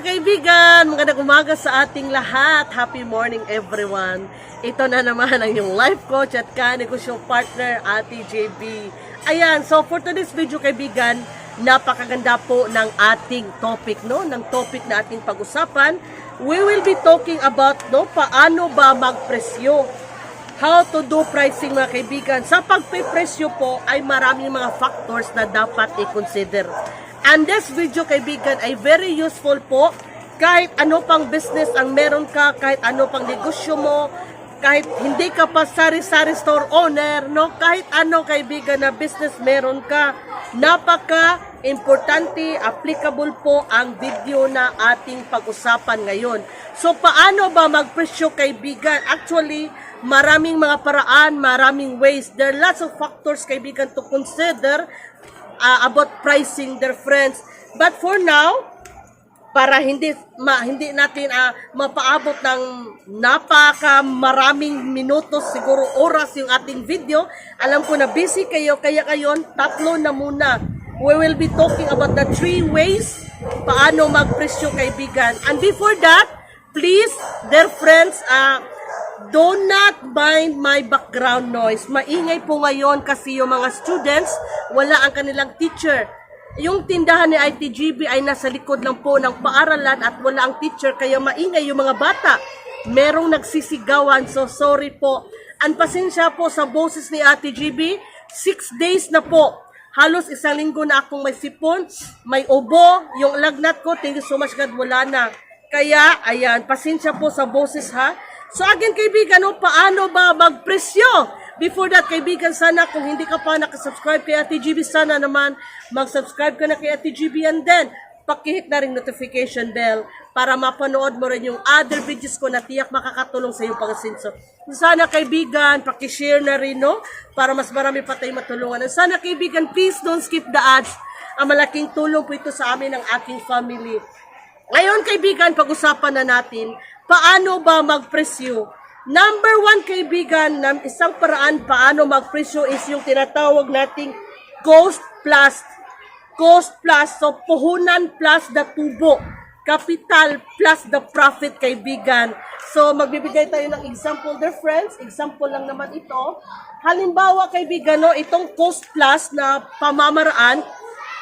kaibigan! Magandang umaga sa ating lahat. Happy morning everyone. Ito na naman ang yung life coach at kanegosyo partner, Ate JB. Ayan, so for today's video kaibigan, napakaganda po ng ating topic, no? Ng topic na ating pag-usapan. We will be talking about, no, paano ba magpresyo how to do pricing mga kaibigan. Sa pagpipresyo po ay maraming mga factors na dapat i-consider. And this video kaibigan ay very useful po kahit ano pang business ang meron ka, kahit ano pang negosyo mo, kahit hindi ka pa sari-sari store owner, no? Kahit ano kaibigan na business meron ka, napaka importante, applicable po ang video na ating pag-usapan ngayon. So paano ba magpresyo kaibigan? Actually, maraming mga paraan, maraming ways. There are lots of factors kaibigan to consider uh, about pricing their friends. But for now, para hindi ma, hindi natin ah, mapaabot ng napaka maraming minutos siguro oras yung ating video. Alam ko na busy kayo kaya kayon tatlo na muna. We will be talking about the three ways paano magpresyo kaibigan. And before that please dear friends ah do not mind my background noise maingay po ngayon kasi yung mga students wala ang kanilang teacher yung tindahan ni ITGB ay nasa likod lang po ng paaralan at wala ang teacher kaya maingay yung mga bata. Merong nagsisigawan so sorry po. Ang pasensya po sa boses ni ITGB, six days na po. Halos isang linggo na akong may sipon, may ubo, yung lagnat ko, thank you so much God, wala na. Kaya, ayan, pasensya po sa boses ha. So again kaibigan, no, paano ba magpresyo? Before that, kaibigan, sana kung hindi ka pa nakasubscribe kay Ate GB, sana naman mag-subscribe ka na kay Ate GB and then pakihit na rin notification bell para mapanood mo rin yung other videos ko na tiyak makakatulong sa iyong pag-asinso. Sana kaibigan, pakishare na rin, no? Para mas marami pa tayong matulungan. And sana kaibigan, please don't skip the ads. Ang malaking tulong po ito sa amin ng aking family. Ngayon kaibigan, pag-usapan na natin, paano ba magpresyo? Number one kaibigan, ng isang paraan paano magpresyo is yung tinatawag nating cost plus. Cost plus, so puhunan plus the tubo. Capital plus the profit kaibigan. So magbibigay tayo ng example dear friends. Example lang naman ito. Halimbawa kaibigan, no, itong cost plus na pamamaraan,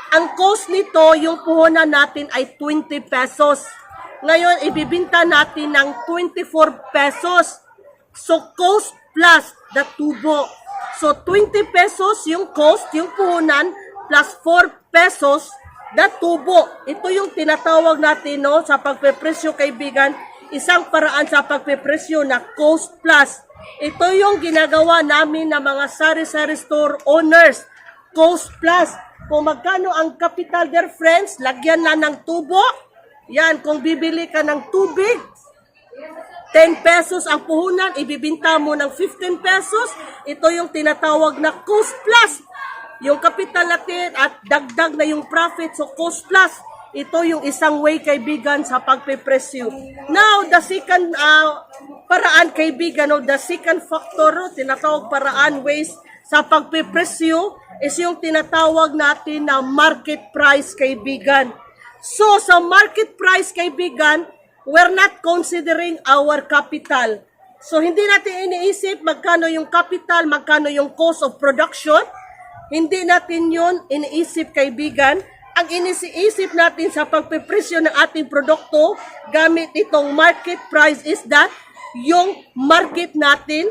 ang cost nito, yung puhunan natin ay 20 pesos. Ngayon, ibibinta natin ng 24 pesos. So, cost plus the tubo. So, 20 pesos yung cost, yung puhunan, plus 4 pesos the tubo. Ito yung tinatawag natin no, sa pagpepresyo kaibigan, isang paraan sa pagpepresyo na cost plus. Ito yung ginagawa namin ng mga sari-sari store owners. Cost plus. Kung magkano ang capital their friends, lagyan na ng tubo. Yan, kung bibili ka ng tubig, 10 pesos ang puhunan, ibibinta mo ng 15 pesos. Ito yung tinatawag na cost plus. Yung capital natin at dagdag na yung profit, so cost plus. Ito yung isang way kaibigan sa pagpepresyo. Now, the second uh, paraan kaibigan, no, the second factor, tinatawag paraan ways sa pagpepresyo is yung tinatawag natin na market price kaibigan. So, sa market price kaibigan, we're not considering our capital. So, hindi natin iniisip magkano yung capital, magkano yung cost of production. Hindi natin yun iniisip, kaibigan. Ang iniisip natin sa pagpipresyo ng ating produkto gamit itong market price is that yung market natin,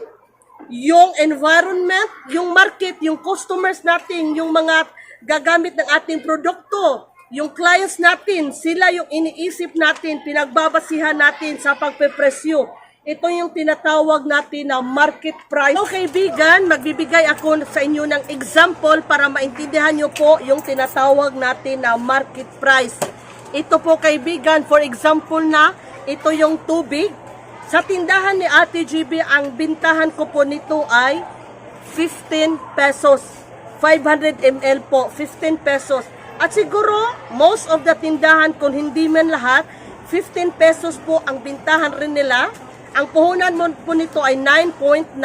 yung environment, yung market, yung customers natin, yung mga gagamit ng ating produkto, yung clients natin, sila yung iniisip natin, pinagbabasihan natin sa pagpepresyo. Ito yung tinatawag natin na market price. So kaibigan, magbibigay ako sa inyo ng example para maintindihan nyo po yung tinatawag natin na market price. Ito po kaibigan, for example na, ito yung tubig. Sa tindahan ni Ate GB, ang bintahan ko po nito ay 15 pesos. 500 ml po, 15 pesos. At siguro, most of the tindahan, kung hindi man lahat, 15 pesos po ang bintahan rin nila. Ang puhunan mo po nito ay 9.90.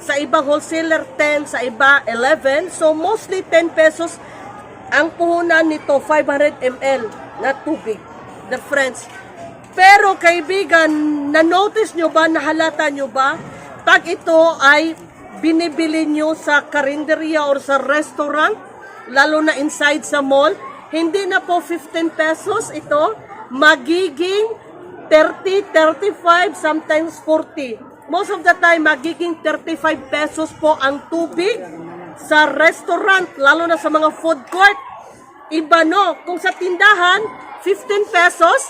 Sa ibang wholesaler, 10. Sa iba, 11. So, mostly 10 pesos ang puhunan nito, 500 ml na tubig. the friends. Pero kaibigan, na-notice nyo ba, nahalata nyo ba, pag ito ay binibili nyo sa karinderya or sa restaurant, lalo na inside sa mall, hindi na po 15 pesos ito, magiging 30, 35, sometimes 40. Most of the time, magiging 35 pesos po ang tubig sa restaurant, lalo na sa mga food court. Iba no, kung sa tindahan, 15 pesos,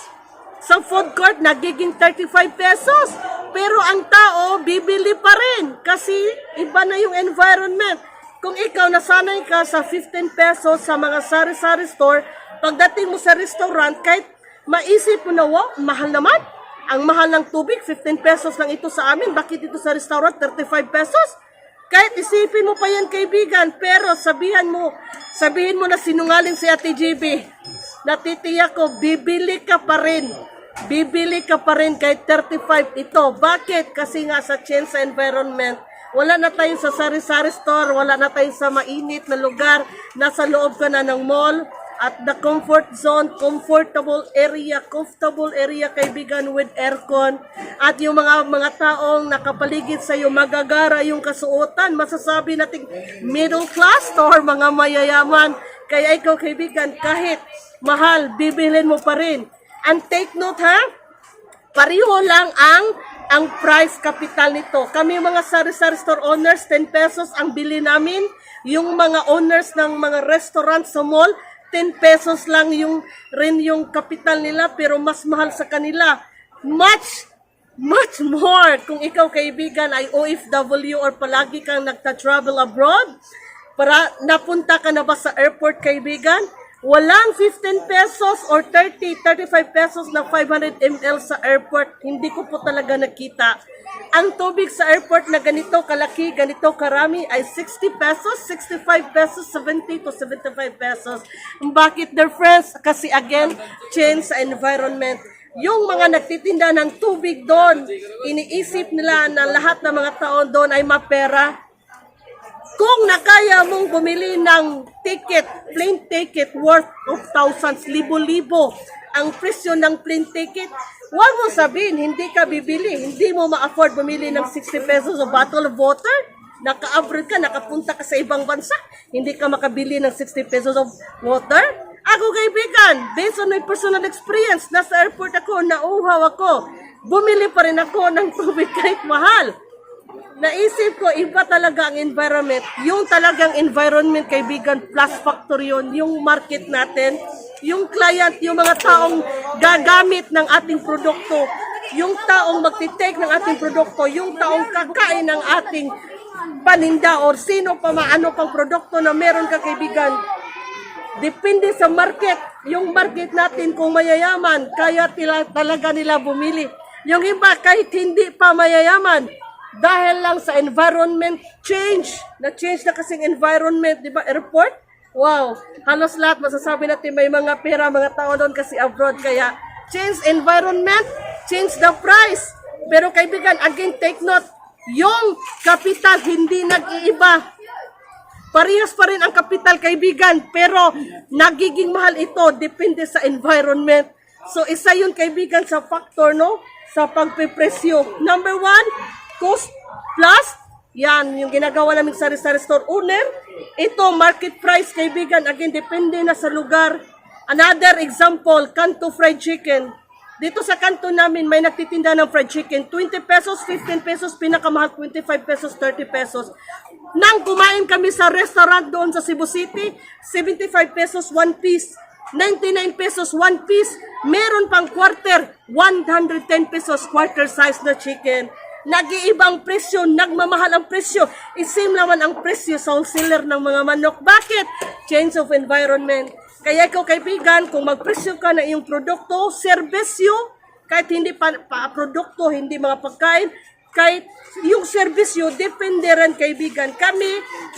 sa food court, nagiging 35 pesos. Pero ang tao, bibili pa rin kasi iba na yung environment. Kung ikaw nasanay ka sa 15 pesos sa mga sari-sari store, pagdating mo sa restaurant, kahit maisip mo na, wow, mahal naman. Ang mahal ng tubig, 15 pesos lang ito sa amin. Bakit ito sa restaurant, 35 pesos? Kahit isipin mo pa yan, kaibigan, pero sabihan mo, sabihin mo na sinungaling si Ate GB. Natitiyak ko, bibili ka pa rin. Bibili ka pa rin kahit 35 ito. Bakit? Kasi nga sa change sa environment, wala na tayo sa sari-sari store, wala na tayo sa mainit na lugar, nasa loob ka na ng mall, at the comfort zone, comfortable area, comfortable area kaibigan with aircon. At yung mga mga taong nakapaligid sa iyo magagara yung kasuotan. Masasabi nating middle class or mga mayayaman. Kaya ikaw kaibigan kahit mahal bibilin mo pa rin. And take note ha? Pariho lang ang ang price capital nito. Kami mga sari-sari store owners, 10 pesos ang bili namin. Yung mga owners ng mga restaurant sa mall, 10 pesos lang yung rin yung capital nila pero mas mahal sa kanila. Much much more kung ikaw kaibigan ay OFW or palagi kang nagta-travel abroad para napunta ka na ba sa airport kaibigan walang 15 pesos or 30 35 pesos na 500 ml sa airport. Hindi ko po talaga nakita. Ang tubig sa airport na ganito kalaki ganito karami ay 60 pesos 65 pesos 70 to 75 pesos. Bakit their friends? Kasi again change sa environment. Yung mga nagtitinda ng tubig doon, iniisip nila na lahat ng mga tao doon ay mapera. Kung nakaya mong bumili ng ticket, plane ticket worth of thousands, libo-libo ang presyo ng plane ticket, huwag mo sabihin, hindi ka bibili, hindi mo ma-afford bumili ng 60 pesos o bottle of water. Naka-abroad ka, nakapunta ka sa ibang bansa, hindi ka makabili ng 60 pesos of water. Ako kaibigan, based on my personal experience, nasa airport ako, nauhaw ako, bumili pa rin ako ng tubig kahit mahal. Naisip ko, iba talaga ang environment. Yung talagang environment, kaibigan, plus factor yun. Yung market natin, yung client, yung mga taong gagamit ng ating produkto, yung taong magtitake ng ating produkto, yung taong kakain ng ating paninda or sino pa maano pang produkto na meron ka kaibigan. Depende sa market. Yung market natin kung mayayaman, kaya tila, talaga nila bumili. Yung iba kahit hindi pa mayayaman, dahil lang sa environment change. Na-change na kasing environment, di ba? Airport? Wow. Halos lahat masasabi natin may mga pera, mga tao doon kasi abroad. Kaya change environment, change the price. Pero kaibigan, again, take note, yung kapital hindi nag-iiba. Parehas pa rin ang kapital, kaibigan, pero nagiging mahal ito depende sa environment. So, isa yun, kaibigan, sa factor, no? Sa pagpipresyo. Number one, cost plus, yan, yung ginagawa namin sa sari store owner. Ito, market price, kaibigan, again, depende na sa lugar. Another example, Kanto Fried Chicken. Dito sa kanto namin, may nagtitinda ng fried chicken. 20 pesos, 15 pesos, pinakamahal, 25 pesos, 30 pesos. Nang kumain kami sa restaurant doon sa Cebu City, 75 pesos, 1 piece. 99 pesos, 1 piece. Meron pang quarter, 110 pesos, quarter size na chicken. Nag-iibang presyo, nagmamahal ang presyo. Isim naman ang presyo sa wholesaler ng mga manok. Bakit? Change of environment. Kaya ikaw kaibigan, kung magpresyo ka na iyong produkto, serbisyo, kahit hindi pa, pa produkto, hindi mga pagkain, kahit yung serbisyo, depende rin kaibigan. Kami,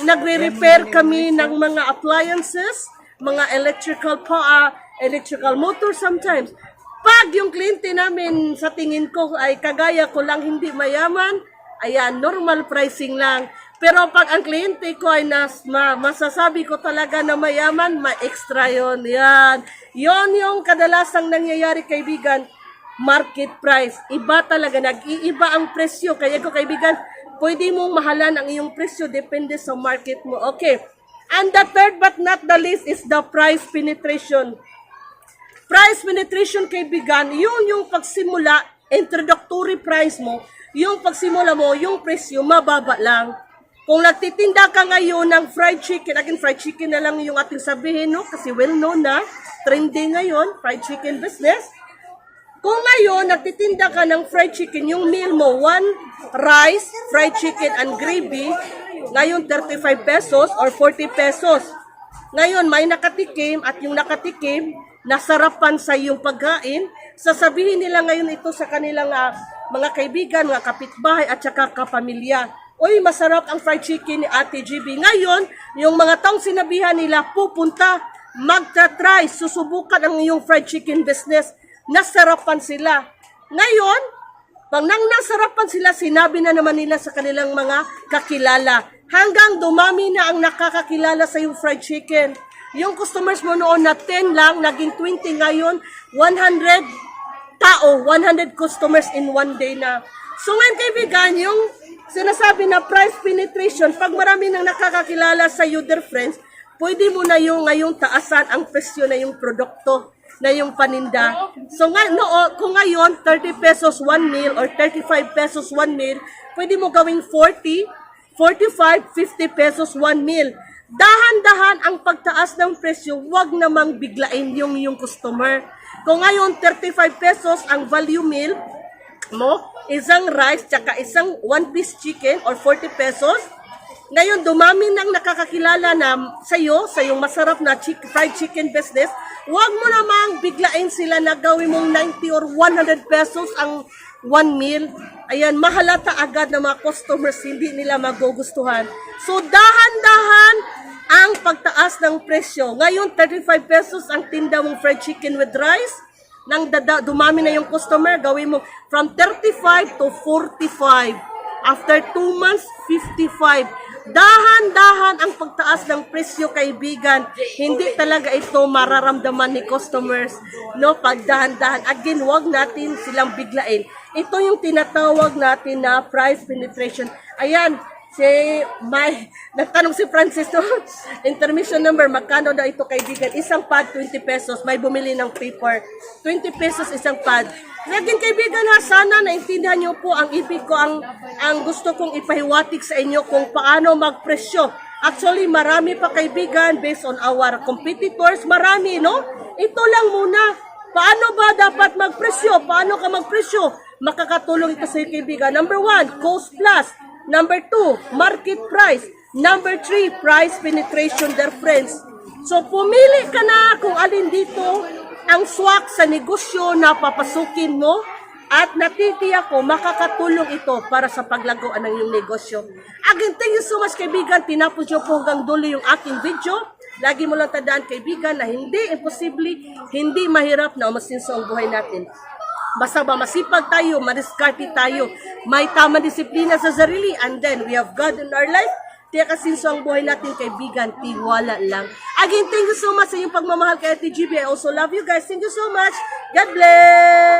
nagre-repair kami ng mga appliances, mga electrical pa, ah, electrical motor sometimes. Pag yung kliyente namin sa tingin ko ay kagaya ko lang hindi mayaman, ayan, normal pricing lang. Pero pag ang kliyente ko ay nas, ma, masasabi ko talaga na mayaman, ma-extra yon Yan. Yon yung kadalasang nangyayari, kaibigan, market price. Iba talaga, nag-iiba ang presyo. Kaya ko, kaibigan, pwede mong mahalan ang iyong presyo, depende sa market mo. Okay. And the third but not the least is the price penetration. Price penetration kaibigan, yun yung pagsimula, introductory price mo, yung pagsimula mo, yung presyo, mababa lang. Kung nagtitinda ka ngayon ng fried chicken, again, fried chicken na lang yung ating sabihin, no? Kasi well known na, trending ngayon, fried chicken business. Kung ngayon, nagtitinda ka ng fried chicken, yung meal mo, one rice, fried chicken, and gravy, ngayon 35 pesos or 40 pesos. Ngayon, may nakatikim at yung nakatikim, nasarapan sa iyong pagkain, sasabihin nila ngayon ito sa kanilang ah, mga kaibigan, mga kapitbahay at saka kapamilya. Uy, masarap ang fried chicken ni Ate GB. Ngayon, yung mga taong sinabihan nila, pupunta, magta-try, susubukan ang iyong fried chicken business. Nasarapan sila. Ngayon, pag nang nasarapan sila, sinabi na naman nila sa kanilang mga kakilala. Hanggang dumami na ang nakakakilala sa yung fried chicken. Yung customers mo noon na 10 lang, naging 20 ngayon, 100 tao, 100 customers in one day na. So ngayon kaibigan, yung sinasabi na price penetration, pag marami nang nakakakilala sa you, dear friends, pwede mo na yung ngayong taasan ang presyo na yung produkto na yung paninda. So nga, no, kung ngayon 30 pesos 1 meal or 35 pesos 1 meal, pwede mo gawing 40, 45, 50 pesos 1 meal. Dahan-dahan ang pagtaas ng presyo, wag namang biglain yung yung customer. Kung ngayon 35 pesos ang value meal mo, isang rice tsaka isang one piece chicken or 40 pesos, ngayon, dumami nang nakakakilala na sa iyo, sa iyong masarap na chick, fried chicken business, huwag mo namang biglain sila na gawin mong 90 or 100 pesos ang one meal. Ayan, mahalata agad na mga customers, hindi nila magugustuhan. So, dahan-dahan ang pagtaas ng presyo. Ngayon, 35 pesos ang tinda mong fried chicken with rice. Nang dada, dumami na yung customer, gawin mo from 35 to 45. After 2 months, 55. Dahan-dahan ang pagtaas ng presyo, kaibigan. Hindi talaga ito mararamdaman ni customers. No, pag dahan-dahan. Again, wag natin silang biglain. Ito yung tinatawag natin na price penetration. Ayan, si may nagtanong si Francis no intermission number magkano daw ito kaibigan isang pad 20 pesos may bumili ng paper 20 pesos isang pad Naging kaibigan ha, sana naintindihan niyo po ang ibig ko, ang, ang gusto kong ipahiwatig sa inyo kung paano magpresyo. Actually, marami pa kaibigan based on our competitors, marami, no? Ito lang muna. Paano ba dapat magpresyo? Paano ka magpresyo? Makakatulong ito sa kaibigan. Number one, cost plus. Number two, market price. Number three, price penetration, their friends. So, pumili ka na kung alin dito ang swak sa negosyo na papasukin mo at natitiyak ko makakatulong ito para sa paglagoan ng iyong negosyo. Again, thank you so much kaibigan. Tinapos nyo po hanggang dulo yung aking video. Lagi mo lang tandaan kaibigan na hindi imposible, hindi mahirap na umasinso ang buhay natin. Basta ba masipag tayo, madiskarte tayo, may tama disiplina sa sarili, and then we have God in our life, Tiyak kasinso ang buhay natin kaibigan, tiwala lang. Again, thank you so much sa inyong pagmamahal kay Ate GB. I also love you guys. Thank you so much. God bless!